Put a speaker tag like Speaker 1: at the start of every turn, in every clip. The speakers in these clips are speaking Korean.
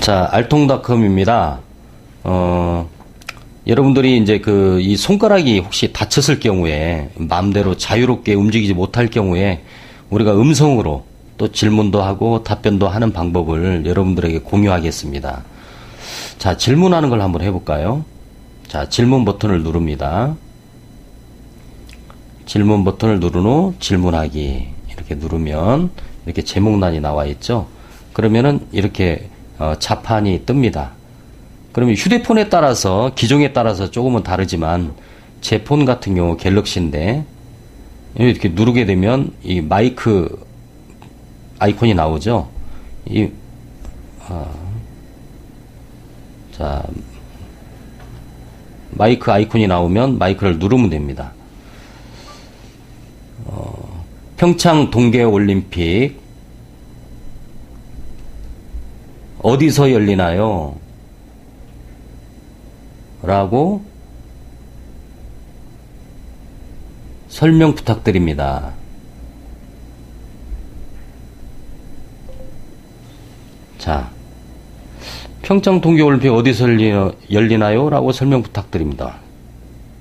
Speaker 1: 자, 알통닷컴입니다. 어, 여러분들이 이제 그 이 손가락이 혹시 다쳤을 경우에 마음대로 자유롭게 움직이지 못할 경우에 우리가 음성으로 또 질문도 하고 답변도 하는 방법을 여러분들에게 공유하겠습니다. 자, 질문하는 걸 한번 해볼까요? 자, 질문 버튼을 누릅니다. 질문 버튼을 누른 후 질문하기 이렇게 누르면 이렇게 제목란이 나와 있죠. 그러면은 이렇게 어, 자판이 뜹니다. 그러면 휴대폰에 따라서 기종에 따라서 조금은 다르지만 제 폰 같은 경우 갤럭시인데 이렇게 누르게 되면 이 마이크 아이콘이 나오죠. 이 어, 자 마이크 아이콘이 나오면 마이크를 누르면 됩니다. 어, 평창 동계올림픽 어디서 열리나요? 라고 설명 부탁드립니다. 자, 평창 동계올림픽 어디서 열리나, 열리나요? 라고 설명 부탁드립니다.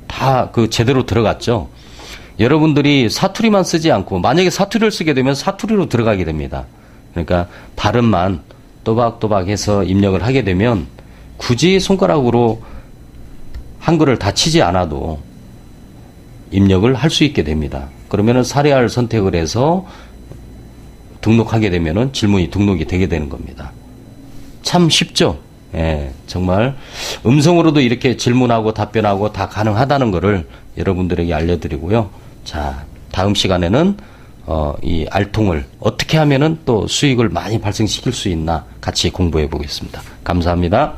Speaker 1: 다 그 제대로 들어갔죠? 여러분들이 사투리만 쓰지 않고, 만약에 사투리를 쓰게 되면 사투리로 들어가게 됩니다. 그러니까 발음만 또박또박 해서 입력을 하게 되면 굳이 손가락으로 한글을 다 치지 않아도 입력을 할 수 있게 됩니다. 그러면은 사례할 선택을 해서 등록하게 되면은 질문이 등록이 되게 되는 겁니다. 참 쉽죠? 예, 정말 음성으로도 이렇게 질문하고 답변하고 다 가능하다는 것을 여러분들에게 알려드리고요. 자, 다음 시간에는 어, 이 알통을 어떻게 하면은 또 수익을 많이 발생시킬 수 있나 같이 공부해 보겠습니다. 감사합니다.